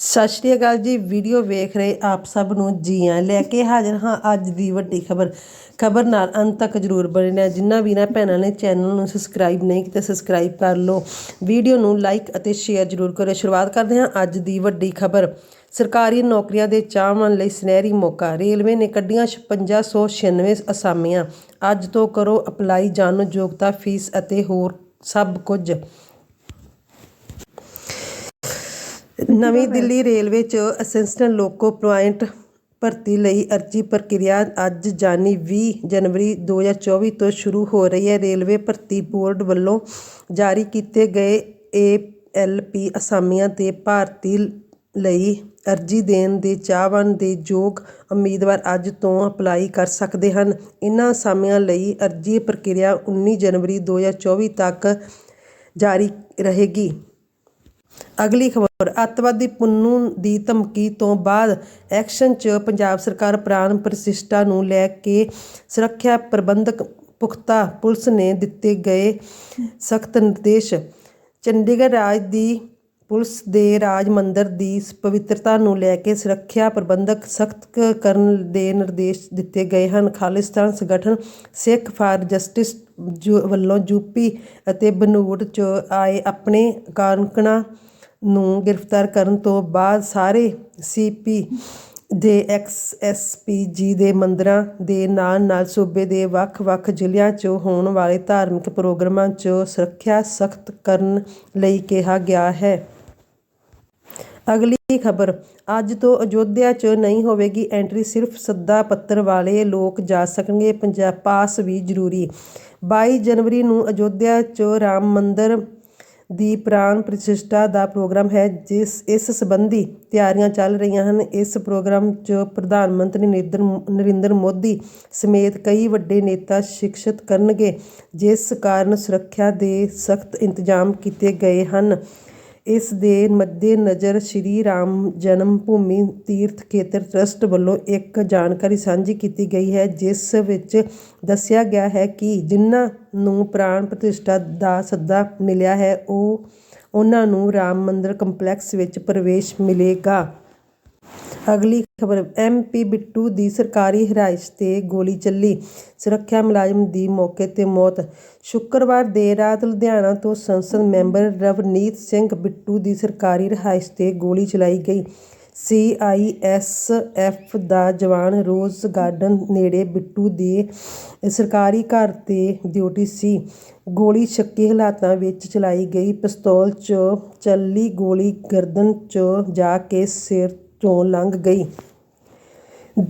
ਸਤਿ ਸ਼੍ਰੀ ਅਕਾਲ ਜੀ, ਵੀਡੀਓ ਵੇਖ ਰਹੇ ਆਪ ਸਭ ਨੂੰ ਜੀ ਆਇਆਂ ਲੈ ਕੇ ਹਾਜ਼ਰ ਹਾਂ ਅੱਜ ਦੀ ਵੱਡੀ ਖਬਰ। ਖਬਰ ਨਾਲ ਅੰਤ ਤੱਕ ਜਰੂਰ ਬਣੇ ਜਿੰਨਾ ਵੀ ਵੀਰਾਂ ਭੈਣਾਂ ਨੇ ਚੈਨਲ ਨੂੰ ਸਬਸਕ੍ਰਾਈਬ ਨਹੀਂ ਕੀਤਾ ਸਬਸਕ੍ਰਾਈਬ ਕਰ ਲਓ। ਵੀਡੀਓ ਨੂੰ ਲਾਈਕ ਅਤੇ ਸ਼ੇਅਰ ਜਰੂਰ ਕਰੋ ਸ਼ੁਰੂਆਤ ਕਰਦੇ ਹਾਂ ਅੱਜ ਦੀ ਵੱਡੀ ਖਬਰ। ਸਰਕਾਰੀ ਨੌਕਰੀਆਂ ਦੇ ਚਾਹਵਾਨ ਲਈ ਸੁਨਹਿਰੀ ਮੌਕਾ। ਰੇਲਵੇ ਨੇ ਕੱਢੀਆਂ 5696 ਅਸਾਮੀਆਂ। ਅੱਜ ਤੋਂ ਕਰੋ ਅਪਲਾਈ ਜਾਣੋ ਯੋਗਤਾ, ਫੀਸ ਅਤੇ ਹੋਰ ਸਭ ਕੁਝ। ਨਵੀਂ ਦਿੱਲੀ ਰੇਲਵੇ 'ਚ ਅਸਿਸਟੈਂਟ ਲੋਕੋ ਪੁਆਇੰਟ ਭਰਤੀ ਲਈ ਅਰਜ਼ੀ ਪ੍ਰਕਿਰਿਆ ਅੱਜ ਜਾਨੀ 20 ਜਨਵਰੀ 2024 ਤੋਂ ਸ਼ੁਰੂ ਹੋ ਰਹੀ ਹੈ। ਰੇਲਵੇ ਭਰਤੀ ਬੋਰਡ ਵੱਲੋਂ ਜਾਰੀ ਕੀਤੇ ਗਏ ਏਐਲਪੀ ਅਸਾਮੀਆਂ ਤੇ ਭਾਰਤੀ ਲਈ ਅਰਜ਼ੀ ਦੇਣ ਦੇ ਚਾਹਵਾਨ ਦੇ ਯੋਗ ਉਮੀਦਵਾਰ ਅੱਜ ਤੋਂ ਅਪਲਾਈ ਕਰ ਸਕਦੇ ਹਨ। ਇਨ੍ਹਾਂ ਅਸਾਮੀਆਂ ਲਈ ਅਰਜ਼ੀ ਪ੍ਰਕਿਰਿਆ 19 ਜਨਵਰੀ 2024 ਤੱਕ ਜਾਰੀ ਰਹੇਗੀ। ਅਗਲੀ ਖਬਰ, ਅੱਤਵਾਦੀ ਪੁੰਨੂ ਦੀ ਧਮਕੀ ਤੋਂ ਬਾਅਦ ਐਕਸ਼ਨ 'ਚ ਪੰਜਾਬ ਸਰਕਾਰ ਪ੍ਰਾਣ ਪ੍ਰਤਿਸ਼ਠਾ ਨੂੰ ਲੈ ਕੇ ਸੁਰੱਖਿਆ ਪ੍ਰਬੰਧਕ ਪੁਖਤਾ ਪੁਲਿਸ ਨੇ ਦਿੱਤੇ ਗਏ ਸਖਤ ਨਿਰਦੇਸ਼। ਚੰਡੀਗੜ੍ਹ ਰਾਜ ਦੀ ਪੁਲਿਸ ਦੇ ਰਾਜ ਮੰਦਰ ਦੀ ਪਵਿੱਤਰਤਾ ਨੂੰ ਲੈ ਕੇ ਸੁਰੱਖਿਆ ਪ੍ਰਬੰਧਕ ਸਖਤ ਕਰਨ ਦੇ ਨਿਰਦੇਸ਼ ਦਿੱਤੇ ਗਏ ਹਨ। ਖਾਲਿਸਤਾਨ ਸੰਗਠਨ ਸਿੱਖ ਫਾਰ ਜਸਟਿਸ ਵੱਲੋਂ ਯੂਪੀ ਅਤੇ ਬਨੂੜ 'ਚ ਆਏ ਆਪਣੇ ਕਾਰਕੁਨਾਂ ਨੂੰ ਗ੍ਰਿਫਤਾਰ ਕਰਨ ਤੋਂ ਬਾਅਦ ਸਾਰੇ ਸੀਪੀ ਦੇ ਐਕਸਐਸਪੀਜੀ ਦੇ ਮੰਦਰਾਂ ਦੇ ਨਾਲ ਨਾਲ ਸੂਬੇ ਦੇ ਵੱਖ-ਵੱਖ ਜ਼ਿਲ੍ਹਿਆਂ 'ਚ ਹੋਣ ਵਾਲੇ ਧਾਰਮਿਕ ਪ੍ਰੋਗਰਾਮਾਂ 'ਚ ਸੁਰੱਖਿਆ ਸਖਤ ਕਰਨ ਲਈ ਕਿਹਾ ਗਿਆ ਹੈ। ਅਗਲੀ ਖਬਰ, ਅੱਜ ਤੋਂ ਅਯੋਧਿਆ 'ਚ ਨਹੀਂ ਹੋਵੇਗੀ ਐਂਟਰੀ, ਸਿਰਫ ਸੱਦਾ ਪੱਤਰ ਵਾਲੇ ਲੋਕ ਜਾ ਸਕਣਗੇ ਪੰਜਾਬ ਪਾਸ ਵੀ ਜ਼ਰੂਰੀ। 22 ਜਨਵਰੀ ਨੂੰ ਅਯੋਧਿਆ 'ਚ ਰਾਮ ਮੰਦਰ ਦੀ ਪ੍ਰਾਣ ਪ੍ਰਤਿਸ਼ਠਾ ਦਾ ਪ੍ਰੋਗਰਾਮ ਹੈ, ਜਿਸ ਇਸ ਸੰਬੰਧੀ ਤਿਆਰੀਆਂ ਚੱਲ ਰਹੀਆਂ ਹਨ। ਇਸ ਪ੍ਰੋਗਰਾਮ 'ਚ ਪ੍ਰਧਾਨ ਮੰਤਰੀ ਨਰਿੰਦਰ ਨਰਿੰਦਰ ਮੋਦੀ ਸਮੇਤ ਕਈ ਵੱਡੇ ਨੇਤਾ ਸ਼ਿਕਸ਼ਤ ਕਰਨਗੇ, ਜਿਸ ਕਾਰਨ ਸੁਰੱਖਿਆ ਦੇ ਸਖਤ ਇੰਤਜ਼ਾਮ ਕੀਤੇ ਗਏ ਹਨ। ਇਸ ਦੇ ਮੱਦੇਨਜ਼ਰ ਸ਼੍ਰੀ ਰਾਮ ਜਨਮ ਭੂਮੀ ਤੀਰਥ ਖੇਤਰ ਟਰੱਸਟ ਵੱਲੋਂ ਇੱਕ ਜਾਣਕਾਰੀ ਸਾਂਝੀ ਕੀਤੀ ਗਈ ਹੈ, ਜਿਸ ਵਿੱਚ ਦੱਸਿਆ ਗਿਆ ਹੈ ਕਿ ਜਿਨ੍ਹਾਂ ਨੂੰ ਪ੍ਰਾਣ ਪ੍ਰਤਿਸ਼ਠਾ ਦਾ ਸੱਦਾ ਮਿਲਿਆ ਹੈ, ਉਹ ਉਹਨਾਂ ਨੂੰ ਰਾਮ ਮੰਦਰ ਕੰਪਲੈਕਸ ਵਿੱਚ ਪ੍ਰਵੇਸ਼ ਮਿਲੇਗਾ। ਅਗਲੀ ਖਬਰ ਐਮਪੀ ਬਿੱਟੂ ਦੀ ਸਰਕਾਰੀ ਰਿਹਾਇਸ਼ ਤੇ ਗੋਲੀ ਚੱਲੀ। ਸੁਰੱਖਿਆ ਮੁਲਾਜ਼ਮ ਦੀ ਮੌਕੇ ਤੇ ਮੌਤ। ਸ਼ੁੱਕਰਵਾਰ ਦੇਰ ਰਾਤ ਲੁਧਿਆਣਾ ਤੋਂ ਸੰਸਦ ਮੈਂਬਰ ਰਵਨੀਤ ਸਿੰਘ ਬਿੱਟੂ ਦੀ ਸਰਕਾਰੀ ਰਿਹਾਇਸ਼ ਤੇ ਗੋਲੀ ਚਲਾਈ ਗਈ। ਸੀਆਈਐਸਐਫ ਦਾ ਜਵਾਨ ਰੋਜ਼ ਗਾਰਡਨ ਨੇੜੇ ਬਿੱਟੂ ਦੇ ਸਰਕਾਰੀ ਘਰ ਤੇ ਡਿਊਟੀ ਸੀ। ਗੋਲੀ ਸ਼ੱਕੀ ਹਾਲਾਤਾਂ ਵਿੱਚ ਚਲਾਈ ਗਈ। ਪਿਸਤੌਲ 'ਚ ਚੱਲੀ ਗੋਲੀ ਗਰਦਨ 'ਚ ਜਾ ਕੇ ਸਿਰ ਚੋਂ ਲੰਘ ਗਈ।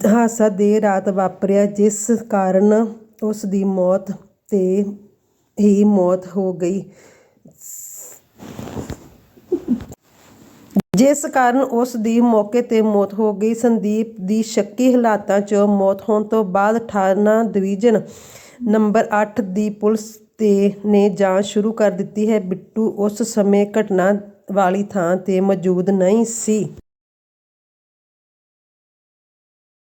ਹਾਦਸਾ ਦੇਰ ਰਾਤ ਵਾਪਰਿਆ, ਜਿਸ ਕਾਰਨ ਉਸ ਦੀ ਮੌਤ ਤੇ ਹੀ ਮੌਤ ਹੋ ਗਈ। ਜਿਸ ਕਾਰਨ ਉਸ ਦੀ ਮੌਕੇ ਤੇ ਮੌਤ ਹੋ ਗਈ। ਸੰਦੀਪ ਦੀ ਸ਼ੱਕੀ ਹਾਲਾਤਾਂ 'ਚ ਮੌਤ ਹੋਣ ਤੋਂ ਬਾਅਦ ਥਾਣਾ ਡਿਵੀਜ਼ਨ ਨੰਬਰ 8 ਦੀ ਪੁਲਿਸ ਤੇ ਨੇ ਜਾਂਚ ਸ਼ੁਰੂ ਕਰ ਦਿੱਤੀ ਹੈ। ਬਿੱਟੂ ਉਸ ਸਮੇਂ ਘਟਨਾ ਵਾਲੀ ਥਾਂ ਤੇ ਮੌਜੂਦ ਨਹੀਂ ਸੀ।